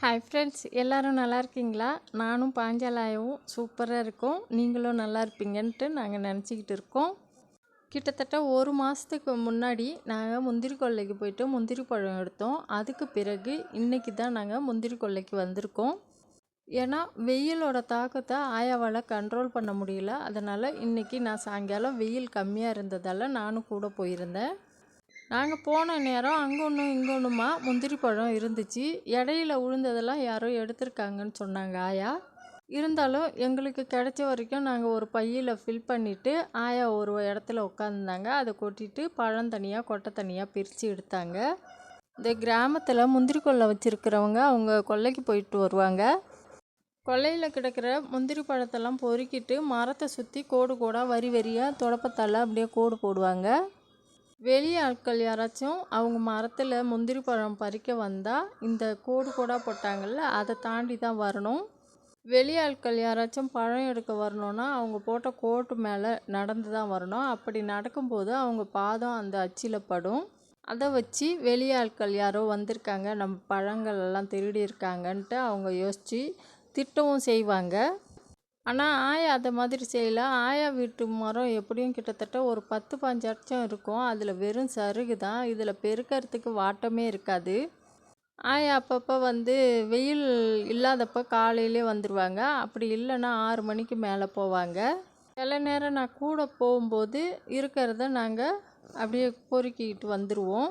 Hi friends எல்லோரும் நல்லா இருக்கீங்களா? நானும் பாஞ்சாலாயவும் சூப்பராக இருக்கும். நீங்களும் நல்லா இருப்பீங்கன்ட்டு நாங்கள் நினச்சிக்கிட்டு இருக்கோம். கிட்டத்தட்ட ஒரு மாதத்துக்கு முன்னாடி நாங்கள் முந்திரி கொல்லைக்கு போயிட்டு முந்திரி பழம் எடுத்தோம். அதுக்கு பிறகு இன்றைக்கி தான் நாங்கள் முந்திரி கொல்லைக்கு வந்திருக்கோம். ஏன்னா வெயிலோட தாக்கத்தை ஆயாவால் கண்ட்ரோல் பண்ண முடியல. அதனால் இன்றைக்கி நான் சாயங்காலம் வெயில் கம்மியாக இருந்ததால் நானும் கூட போயிருந்தேன். நாங்கள் போன நேரம் அங்கே ஒன்றும் இங்கே ஒன்றுமா முந்திரி பழம் இருந்துச்சு. இடையில விழுந்ததெல்லாம் யாரோ எடுத்திருக்காங்கன்னு சொன்னாங்க ஆயா. இருந்தாலும் எங்களுக்கு கிடைச்ச வரைக்கும் நாங்கள் ஒரு பையில் ஃபில் பண்ணிவிட்டு ஆயா ஒரு இடத்துல உட்காந்துருந்தாங்க அதை கொட்டிட்டு பழம் தனியாக கொட்டை தனியாக பிரித்து எடுத்தாங்க. இந்த கிராமத்தில் முந்திரி கொல்லை வச்சுருக்கிறவங்க அவங்க கொல்லைக்கு போயிட்டு வருவாங்க. கொல்லையில் கிடக்கிற முந்திரி பழத்தெல்லாம் பொறுக்கிட்டு மரத்தை சுற்றி கோடு கோடாக வரி வரியாக தொடப்பத்தால் அப்படியே கோடு போடுவாங்க. வெளி ஆட்கள் யாராச்சும் அவங்க மரத்தில் முந்திரி பழம் பறிக்க வந்தால் இந்த கோடு கோடாக போட்டாங்கல்ல அதை தாண்டி தான் வரணும். வெளி ஆட்கள் யாராச்சும் பழம் எடுக்க வரணுன்னா அவங்க போட்ட கோட்டு மேலே நடந்து தான் வரணும். அப்படி நடக்கும்போது அவங்க பாதம் அந்த அச்சில் படும். அதை வச்சு வெளியாட்கள் யாரோ வந்திருக்காங்க நம்ம பழங்கள் எல்லாம் திருடி இருக்காங்கன்ட்டு அவங்க யோசித்து திட்டவும் செய்வாங்க. ஆனால் ஆயா அதை மாதிரி செய்யலை. ஆயா வீட்டு மரம் எப்படியும் கிட்டத்தட்ட ஒரு பத்து பாஞ்சு அச்சம் இருக்கும். அதில் வெறும் சருகு தான். இதில் பெருக்கிறதுக்கு வாட்டமே இருக்காது. ஆயா அப்பப்போ வந்து வெயில் இல்லாதப்போ காலையிலே வந்துடுவாங்க அப்படி இல்லைன்னா ஆறு மணிக்கு மேலே போவாங்க. சில நேரம் நான் கூட போகும்போது இருக்கிறத நாங்கள் அப்படியே பொறுக்கிக்கிட்டு வந்துடுவோம்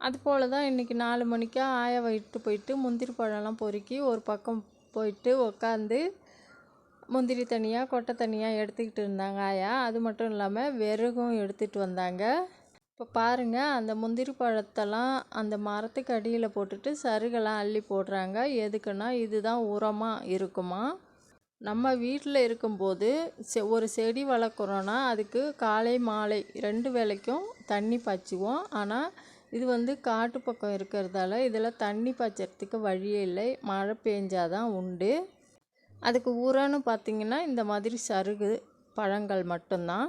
அதுபோல் தான் இன்றைக்கி நாலு மணிக்கா ஆயாவை இட்டு போயிட்டு முந்திரி பழம்லாம் பொறுக்கி ஒரு பக்கம் போயிட்டு உக்காந்து முந்திரி தனியாக கொட்டை தனியாக எடுத்துக்கிட்டு இருந்தாங்க ஆயா. அது மட்டும் இல்லாமல் விறகும் எடுத்துகிட்டு வந்தாங்க. இப்போ பாருங்கள் அந்த முந்திரி பழத்தெல்லாம் அந்த மரத்துக்கு அடியில் போட்டுட்டு சருகெல்லாம் அள்ளி போடுறாங்க. எதுக்குன்னா இதுதான் உரமாக இருக்குமா? நம்ம வீட்டில் இருக்கும்போது செ ஒரு செடி வளர்க்குறோன்னா அதுக்கு காலை மாலை ரெண்டு வேளைக்கும் தண்ணி பாய்ச்சுவோம். ஆனால் இது வந்து காட்டு பக்கம் இருக்கிறதால இதில் தண்ணி பாய்ச்சறதுக்கு வழியே இல்லை. மழை பெஞ்சாதான் உண்டு. அதுக்கு உரம்னு பார்த்திங்கன்னா இந்த மாதிரி சருகு பழங்கள் மட்டும்தான்.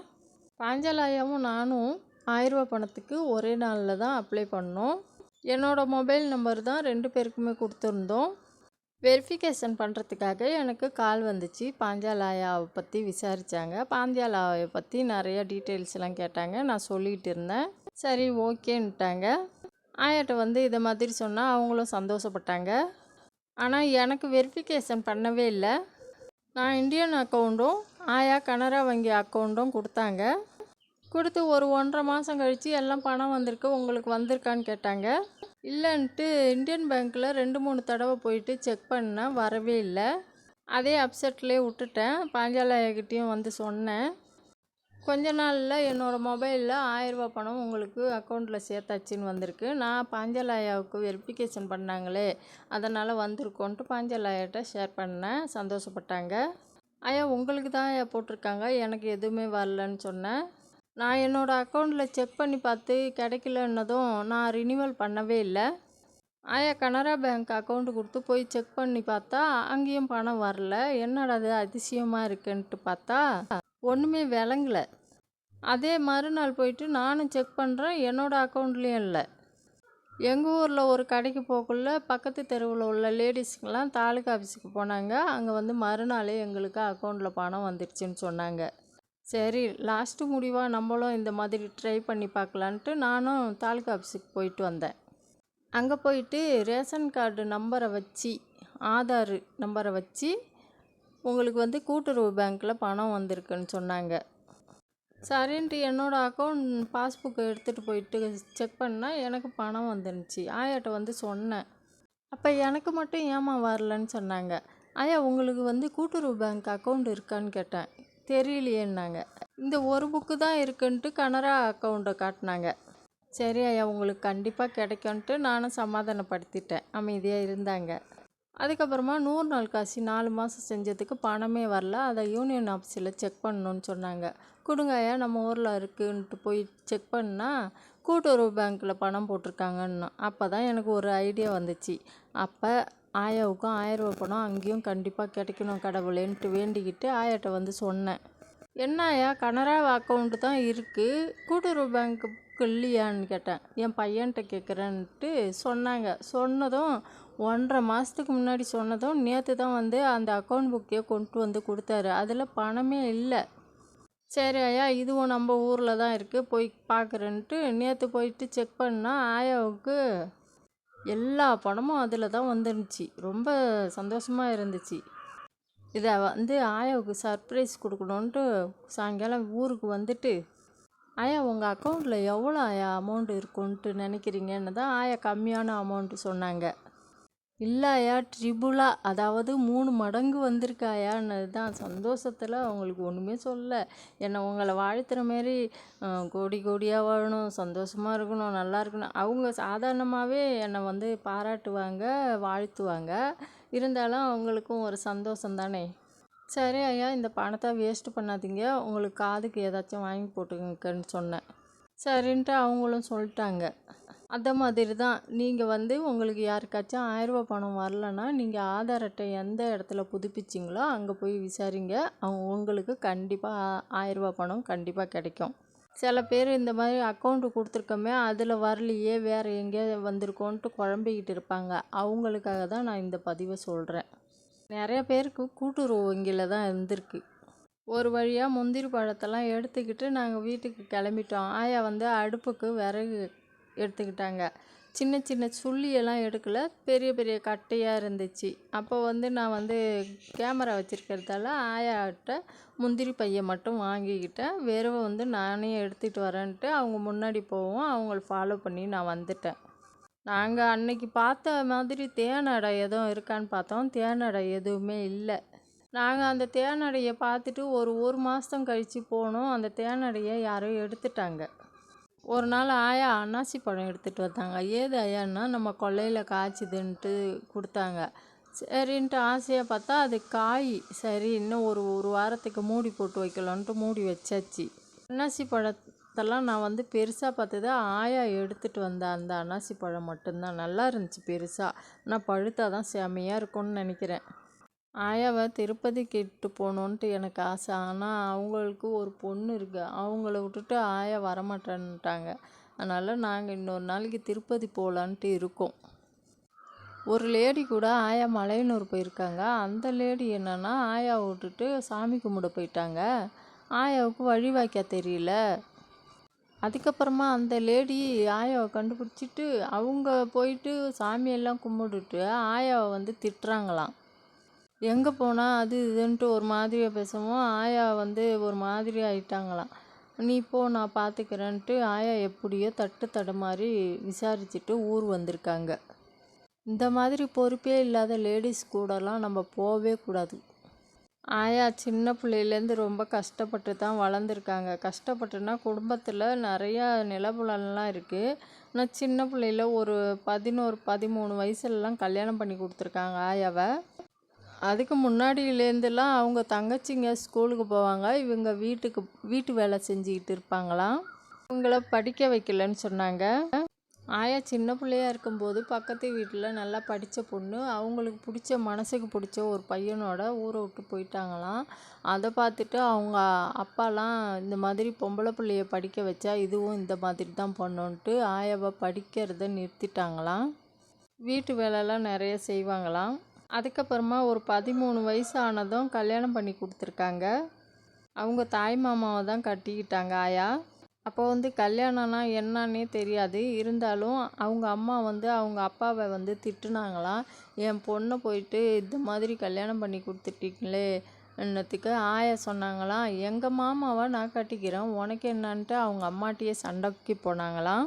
பாஞ்சலாயாவும் நானும் ஆயிரரூபா பணத்துக்கு ஒரே நாளில் தான் அப்ளை பண்ணோம். என்னோடய மொபைல் நம்பர் தான் ரெண்டு பேருக்குமே கொடுத்துருந்தோம். வெரிஃபிகேஷன் பண்ணுறதுக்காக எனக்கு கால் வந்துச்சு. பாஞ்சாலாயாவை பற்றி விசாரித்தாங்க பாஞ்சாலாவை பற்றி நிறைய டீட்டெயில்ஸ்லாம் கேட்டாங்க. நான் சொல்லிகிட்டு இருந்தேன். சரி ஓகேன்ட்டாங்க ஆயாட்ட வந்து இதை மாதிரி சொன்னால் அவங்களும் சந்தோஷப்பட்டாங்க. ஆனால் எனக்கு வெரிஃபிகேஷன் பண்ணவே இல்லை. நான் இந்தியன் அக்கௌண்ட்டும் ஆயா கனரா வங்கி அக்கௌண்ட்டும் கொடுத்தாங்க. கொடுத்து ஒரு ஒன்றரை மாதம் கழித்து எல்லாம் பணம் வந்திருக்கு உங்களுக்கு வந்திருக்கான்னு கேட்டாங்க. இல்லைன்ட்டு இந்தியன் பேங்க்கில் ரெண்டு மூணு தடவை போயிட்டு செக் பண்ணேன் வரவே இல்லை. அதே அப்செட்லேயே விட்டுட்டேன். பாஞ்சாலயக்கிட்டேயும் வந்து சொன்னேன். கொஞ்ச நாளில் என்னோடய மொபைலில் ஆயிரரூபா பணம் உங்களுக்கு அக்கௌண்ட்டில் சேர்த்தாச்சின்னு வந்திருக்கு. நான் பாஞ்சலாயாவுக்கு வெரிஃபிகேஷன் பண்ணாங்களே அதனால் வந்திருக்கோன்ட்டு பாஞ்சலாயாட்ட ஷேர் பண்ணேன். சந்தோஷப்பட்டாங்க. ஐயா உங்களுக்கு தான் ஐயா போட்டிருக்காங்க? எனக்கு எதுவுமே வரலன்னு சொன்னேன். நான் என்னோடய அக்கௌண்ட்டில் செக் பண்ணி பார்த்து கிடைக்கலன்னதும் நான் ரினிவல் பண்ணவே இல்லை. ஆயா கனரா பேங்க் அக்கௌண்ட்டு கொடுத்து போய் செக் பண்ணி பார்த்தா அங்கேயும் பணம் வரல. என்னடா அது அதிசயமாக இருக்குன்ட்டு பார்த்தா ஒன்றுமே விளங்கலை. அதே மறுநாள் போயிட்டு நானும் செக் பண்ணுறேன் என்னோடய அக்கௌண்ட்லேயும் இல்லை. எங்கள் ஊரில் ஒரு கடைக்கு போகக்குள்ள பக்கத்து தெருவில் உள்ள லேடிஸ்க்கெலாம் தாலுக்கா ஆஃபீஸுக்கு போனாங்க. அங்கே வந்து மறுநாளே எங்களுக்கு அக்கௌண்ட்டில் பணம் வந்துடுச்சுன்னு சொன்னாங்க. சரி லாஸ்ட்டு முடிவாக நம்மளும் இந்த மாதிரி ட்ரை பண்ணி பார்க்கலான்ட்டு நானும் தாலுக்கா ஆஃபீஸுக்கு போயிட்டு வந்தேன். அங்கே போயிட்டு ரேஷன் கார்டு நம்பரை வச்சு ஆதார் நம்பரை வச்சு உங்களுக்கு வந்து கூட்டுறவு பேங்க்கில் பணம் வந்திருக்குன்னு சொன்னாங்க. சரின்ட்டு என்னோடய அக்கௌண்ட் பாஸ்புக்கை எடுத்துகிட்டு போயிட்டு செக் பண்ணால் எனக்கு பணம் வந்துருந்துச்சு. ஆயாட்ட வந்து சொன்னேன். அப்போ எனக்கு மட்டும் ஏமா வரலன்னு சொன்னாங்க. ஆயா உங்களுக்கு வந்து கூட்டுறவு பேங்க் அக்கௌண்ட் இருக்கான்னு கேட்டேன். தெரியலையேன்னாங்க. இந்த ஒரு புக்கு தான் இருக்குன்ட்டு கனரா அக்கௌண்ட்டை காட்டினாங்க. சரி ஐயா உங்களுக்கு கண்டிப்பாக கிடைக்கும்ன்ட்டு நானும் சமாதானப்படுத்திட்டேன். அமைதியாக இருந்தாங்க. அதுக்கப்புறமா நூறு நாள் காசி நாலு மாதம் செஞ்சதுக்கு பணமே வரல. அதை யூனியன் ஆஃபீஸில் செக் பண்ணணுன்னு சொன்னாங்க. கொடுங்க ஐயா நம்ம ஊரில் இருக்குன்ட்டு போய் செக் பண்ணால் கூட்டுறவு பேங்க்கில் பணம் போட்டிருக்காங்கன்னு. அப்போ தான் எனக்கு ஒரு ஐடியா வந்துச்சு. அப்போ ஆயாவுக்கும் ஆயரூவா பணம் அங்கேயும் கண்டிப்பாக கிடைக்கணும் கடவுளேன்ட்டு வேண்டிக்கிட்டு ஆயாட்ட வந்து சொன்னேன். என்னாயா கனரா அக்கௌண்ட்டு தான் இருக்குது கூட்டுறவு பேங்க்கு இல்லையான்னு கேட்டேன். என் பையன்கிட்ட கேட்குறேன்ட்டு சொன்னாங்க. சொன்னதும் ஒன்றரை மாதத்துக்கு முன்னாடி சொன்னதும் நேற்று தான் வந்து அந்த அக்கௌண்ட் புக்கே கொண்டு வந்து கொடுத்தாரு. அதில் பணமே இல்லை. சரி ஐயா இதுவும் நம்ம ஊரில் தான் இருக்குது போய் பார்க்குறேன்ட்டு நேற்று போயிட்டு செக் பண்ணால் ஆயாவுக்கு எல்லா பணமும் அதில் தான் வந்துருந்துச்சு. ரொம்ப சந்தோஷமாக இருந்துச்சு. இதை வந்து ஆயாவுக்கு சர்ப்ரைஸ் கொடுக்கணுன்ட்டு சாயங்காலம் ஊருக்கு வந்துட்டு ஆயா உங்கள் அக்கௌண்ட்டில் எவ்வளோ ஆயா அமௌண்ட் இருக்குன்ட்டு நினைக்கிறீங்கன்னு தான் ஆயா கம்மியான அமௌண்ட்டு சொன்னாங்க. இல்லை ட்ரிபுளாக அதாவது மூணு மடங்கு வந்திருக்காயான்னு தான். சந்தோஷத்தில் அவங்களுக்கு ஒன்றுமே சொல்ல. என்னை உங்களை வாழ்த்துற மாரி கோடி கோடியாக வாழணும் சந்தோஷமாக இருக்கணும் நல்லா இருக்கணும். அவங்க சாதாரணமாகவே என்னை வந்து பாராட்டுவாங்க வாழ்த்துவாங்க. இருந்தாலும் அவங்களுக்கும் ஒரு சந்தோஷம் தானே? சரி ஐயா இந்த பணத்தை வேஸ்ட் பண்ணாதீங்க. உங்களுக்கு காதுக்கு ஏதாச்சும் வாங்கி போட்டுக்கன்னு சொன்னேன். சரின்ட்டு அவங்களும் சொல்லிட்டாங்க. அந்த மாதிரி தான். நீங்கள் வந்து உங்களுக்கு யாருக்காச்சும் ஆயிரரூபா பணம் வரலன்னா நீங்கள் ஆதார் அட்டை எந்த இடத்துல புதுப்பிச்சிங்களோ அங்கே போய் விசாரிங்க. அவங்க உங்களுக்கு கண்டிப்பாக ஆயிரரூபா பணம் கண்டிப்பாக கிடைக்கும். சில பேர் இந்த மாதிரி அக்கௌண்ட்டு கொடுத்துருக்கோமே அதில் வரலையே வேறு எங்கேயோ வந்திருக்கோன்ட்டு குழம்பிக்கிட்டு இருப்பாங்க. அவங்களுக்காக தான் நான் இந்த பதிவை சொல்கிறேன் நிறைய பேருக்கு கூட்டுறவு வங்கியில் தான் இருந்திருக்கு. ஒரு வழியாக முந்திரி பழத்தெல்லாம் எடுத்துக்கிட்டு நாங்கள் வீட்டுக்கு கிளம்பிட்டோம். ஆயா வந்து அடுப்புக்கு விறகு எடுத்துக்கிட்டாங்க. சின்ன சின்ன சுள்ளியெல்லாம் எடுக்கல. பெரிய பெரிய கட்டையாக இருந்துச்சு. அப்போ வந்து நான் வந்து கேமரா வச்சுருக்கிறதால ஆயாட்ட முந்திரி பையை மட்டும் வாங்கிக்கிட்டேன். வெறுவை வந்து நானே எடுத்துகிட்டு வரேன்ட்டு அவங்க முன்னாடி போவோம் அவங்கள ஃபாலோ பண்ணி நான் வந்துட்டேன். நாங்கள் அன்னைக்கு பார்த்த மாதிரி தேனடை எதுவும் இருக்கான்னு பார்த்தோம். தேனடை எதுவுமே இல்லை. நாங்கள் அந்த தேனடையை பார்த்துட்டு ஒரு ஒரு மாதம் கழித்து போனோம். அந்த தேனடையை யாரோ எடுத்துட்டாங்க. ஒரு நாள் ஆயா அன்னாசி பழம் எடுத்துகிட்டு வந்தாங்க. ஏது ஆயான்னா நம்ம கொல்லையில் காய்ச்சிதுன்ட்டு கொடுத்தாங்க. சரின்ட்டு ஆசையாக பார்த்தா அது காய். சரி இன்னும் ஒரு ஒரு வாரத்துக்கு மூடி போட்டு வைக்கலான்ட்டு மூடி வச்சாச்சு. அன்னாசி பழத்தெல்லாம் நான் வந்து பெருசாக பார்த்தது ஆயா எடுத்துகிட்டு வந்த அந்த அன்னாசி பழம் மட்டும்தான். நல்லா இருந்துச்சு பெருசாக ஆனால் பழுத்தாதான் செமையாக இருக்கும்னு நினைக்கிறேன். ஆயாவை திருப்பதிக்கு இட்டு போகணுன்ட்டு எனக்கு ஆசை. ஆனால் அவங்களுக்கு ஒரு பொண்ணு இருக்குது அவங்கள விட்டுட்டு ஆயா வரமாட்டேன்ட்டாங்க. அதனால் நாங்கள் இன்னொரு நாளைக்கு திருப்பதி போகலான்ட்டு இருக்கோம். ஒரு லேடி கூட ஆயா மலையனூர் போயிருக்காங்க. அந்த லேடி என்னென்னா ஆயாவை விட்டுட்டு சாமி கும்பிட போயிட்டாங்க. ஆயாவுக்கு வழி வாய்க்க தெரியல. அதுக்கப்புறமா அந்த லேடி ஆயாவை கண்டுபிடிச்சிட்டு அவங்க போயிட்டு சாமியெல்லாம் கும்பிட்டுட்டு ஆயாவை வந்து திட்டுறாங்களாம். எங்கே போனால் அது இதுன்ட்டு ஒரு மாதிரியாக பேசவும் ஆயா வந்து ஒரு மாதிரி ஆயிட்டாங்களாம். நீ போ நான் பார்த்துக்கிறேன்ட்டு ஆயா எப்படியோ தட்டு தடுமாறி விசாரிச்சுட்டு ஊர் வந்திருக்காங்க. இந்த மாதிரி பொறுப்பே இல்லாத லேடிஸ் கூடலாம் நம்ம போகவே கூடாது. ஆயா சின்ன பிள்ளையிலேருந்து ரொம்ப கஷ்டப்பட்டு தான் வளர்ந்துருக்காங்க. கஷ்டப்பட்டுனா குடும்பத்தில் நிறையா நிலபுலன்லாம் இருக்குது ஆனால் சின்ன பிள்ளையில ஒரு பதினோரு பதிமூணு வயசுலலாம் கல்யாணம் பண்ணி கொடுத்துருக்காங்க ஆயாவை. அதுக்கு முன்னாடியிலேருந்துலாம் அவங்க தங்கச்சிங்க ஸ்கூலுக்கு போவாங்க. இவங்க வீட்டுக்கு வீட்டு வேலை செஞ்சுக்கிட்டு இருப்பாங்களாம் இவங்கள படிக்க வைக்கலன்னு சொன்னாங்க. ஆயா சின்ன பிள்ளையா இருக்கும்போது பக்கத்து வீட்டில் நல்லா படித்த பொண்ணு அவங்களுக்கு பிடிச்ச மனசுக்கு பிடிச்ச ஒரு பையனோட ஊரை விட்டு போயிட்டாங்களாம். அதை பார்த்துட்டு அவங்க அப்பாலாம் இந்த மாதிரி பொம்பளை பிள்ளைய படிக்க வச்சா இதுவும் இந்த மாதிரி தான் பண்ணோன்ட்டு ஆயாவை படிக்கிறத நிறுத்திட்டாங்களாம். வீட்டு வேலைலாம் நிறைய செய்வாங்களாம். அதுக்கப்புறமா ஒரு பதிமூணு வயசு ஆனதும் கல்யாணம் பண்ணி கொடுத்துருக்காங்க. அவங்க தாய் மாமாவை தான் கட்டிக்கிட்டாங்க ஆயா. அப்போ வந்து கல்யாணம்னா என்னன்னே தெரியாது. இருந்தாலும் அவங்க அம்மா வந்து அவங்க அப்பாவை வந்து திட்டுனாங்களாம். என் பொண்ணை போயிட்டு இந்த மாதிரி கல்யாணம் பண்ணி கொடுத்துட்டீங்களே என்னத்துக்கு? ஆயா சொன்னாங்களாம் எங்கள் மாமாவை நான் கட்டிக்கிறேன். உனக்கு என்னன்ட்டு அவங்க அம்மாட்டியே சண்டைக்கு போனாங்களாம்.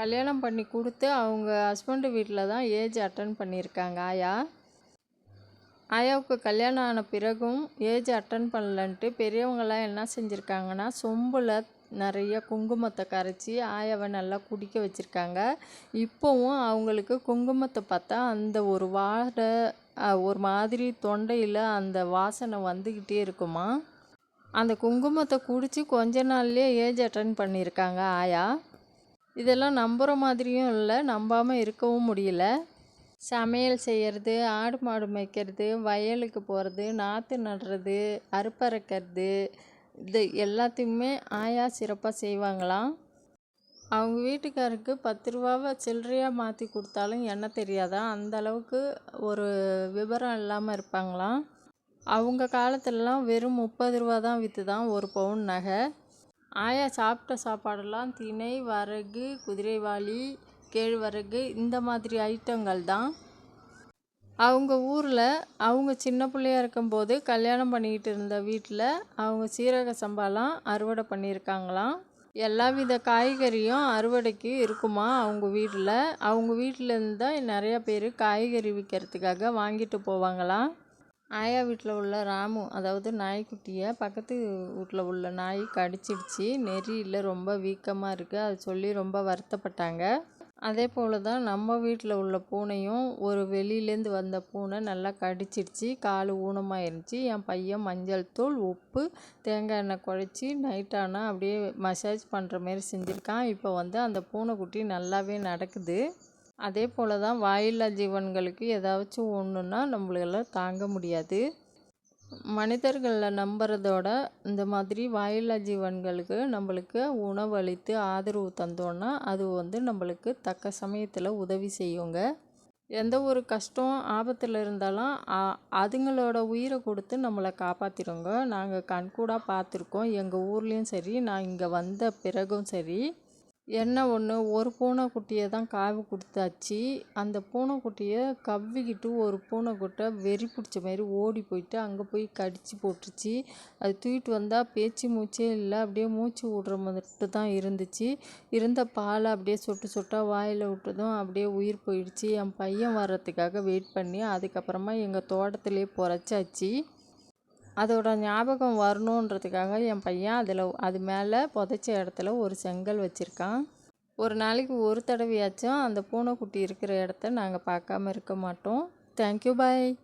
கல்யாணம் பண்ணி கொடுத்து அவங்க ஹஸ்பண்டு வீட்டில் தான் ஏஜ் அட்டன் பண்ணியிருக்காங்க ஆயா. ஆயாவுக்கு கல்யாணம் ஆன பிறகும் ஏஜ் அட்டன் பண்ணலன்ட்டு பெரியவங்களாம் என்ன செஞ்சுருக்காங்கன்னா சொம்பில் நிறைய குங்குமத்தை கரைச்சி ஆயாவை நல்லா குடிக்க வச்சுருக்காங்க. இப்போவும் அவங்களுக்கு குங்குமத்தை பார்த்தா அந்த ஒரு வாடை ஒரு மாதிரி தொண்டையில் அந்த வாசனை வந்துக்கிட்டே இருக்குமா? அந்த குங்குமத்தை குடித்து கொஞ்ச நாள்லேயே ஏஜ் அட்டன் பண்ணியிருக்காங்க ஆயா. இதெல்லாம் நம்புகிற மாதிரியும் இல்லை நம்பாமல் இருக்கவும் முடியல. சமையல் செய்கிறது ஆடு மாடு மேய்க்கிறது வயலுக்கு போகிறது நாற்று நடுறது அறுப்பறுக்கிறது இது எல்லாத்தையுமே ஆயா சிறப்பாக செய்வாங்களாம் அவங்க வீட்டுக்காருக்கு பத்து ரூபாவை சில்லறையாக மாற்றி கொடுத்தாலும் என்ன தெரியாதா? அந்த அளவுக்கு ஒரு விவரம் இல்லாமல் இருப்பாங்களாம் அவங்க காலத்துலலாம் வெறும் முப்பது ரூபா தான் விற்று தான் ஒரு பவுன் நகை. ஆயா சாப்பிட்ட சாப்பாடெல்லாம் திணை வரகு குதிரைவாளி கேழ்வரகு இந்த மாதிரி ஐட்டங்கள் தான். அவங்க ஊரில் அவங்க சின்ன பிள்ளையா இருக்கும்போது கல்யாணம் பண்ணிக்கிட்டு இருந்த வீட்டில் அவங்க சீரக சம்பாலாம் அறுவடை பண்ணியிருக்காங்களாம். எல்லா வித காய்கறியும் அறுவடைக்கு இருக்குமா அவங்க வீட்டில் அவங்க வீட்டிலேருந்து தான் நிறையா பேர் காய்கறி விற்கிறதுக்காக வாங்கிட்டு போவாங்களாம். ஆயா வீட்டில் உள்ள ராமு அதாவது நாய்க்குட்டியை பக்கத்து வீட்டில் உள்ள நாய் கடிச்சிடுச்சு. நெறியில் ரொம்ப வீக்கமாக இருக்குது அது சொல்லி ரொம்ப வருத்தப்பட்டாங்க. அதே போல் தான் நம்ம வீட்டில் உள்ள பூனையும் ஒரு வெளியிலேருந்து வந்த பூனை நல்லா கடிச்சிடுச்சு கால் ஊனமாக இருந்துச்சு என் பையன் மஞ்சள் தூள் உப்பு தேங்காய் எண்ணெய் குழச்சி நைட்டானா அப்படியே மசாஜ் பண்ணுற மாரி செஞ்சுருக்கான். இப்போ வந்து அந்த பூனைக்குட்டி நல்லாவே நடக்குது. அதே போல் தான் வாயில்லா ஜீவன்களுக்கு ஏதாச்சும் ஒன்றுன்னா நம்மளால தாங்க முடியாது. மனிதர்களை நம்புறதோட இந்த மாதிரி வாயில்லா ஜீவன்களுக்கு நம்மளுக்கு உணவளித்து ஆதரவு தந்தோன்னா அது வந்து நம்மளுக்கு தக்க சமயத்தில் உதவி செய்யுங்க. எந்த ஒரு கஷ்டம் ஆபத்தில் இருந்தாலும் அதுங்களோட உயிரை கொடுத்து நம்மளை காப்பாற்றிடுங்க நாங்கள் கண்கூடாக பார்த்துருக்கோம். எங்கள் ஊர்லேயும் சரி நான் இங்கே வந்த பிறகும் சரி என்ன ஒன்று ஒரு பூனைக்குட்டியை தான் காவு கொடுத்தாச்சு. அந்த பூனைக்குட்டியை கவ்விக்கிட்டு ஒரு பூனைக்குட்டை வெறி பிடிச்ச மாதிரி ஓடி போயிட்டு அங்கே போய் கடிச்சு போட்டுருச்சு அது தூக்கிட்டு வந்தால் பேச்சு மூச்சே இல்லை. அப்படியே மூச்சு விடுற மட்டும் தான் இருந்துச்சு. இருந்த பாலை அப்படியே சொட்டு சொட்டாக வாயில் விட்டதும் அப்படியே உயிர் போயிடுச்சு. என் பையன் வர்றதுக்காக வெயிட் பண்ணி அதுக்கப்புறமா எங்கள் தோட்டத்திலே பொறைச்சாச்சு. அதோட ஞாபகம் வரணுன்றதுக்காக என் பையன் அதில் அது மேலே புதைச்ச இடத்துல ஒரு செங்கல் வச்சுருக்கான். ஒரு நாளைக்கு ஒரு தடவையாச்சும் அந்த பூனைக்குட்டி இருக்கிற இடத்த நாங்கள் பார்க்காம இருக்க மாட்டோம். Thank you bye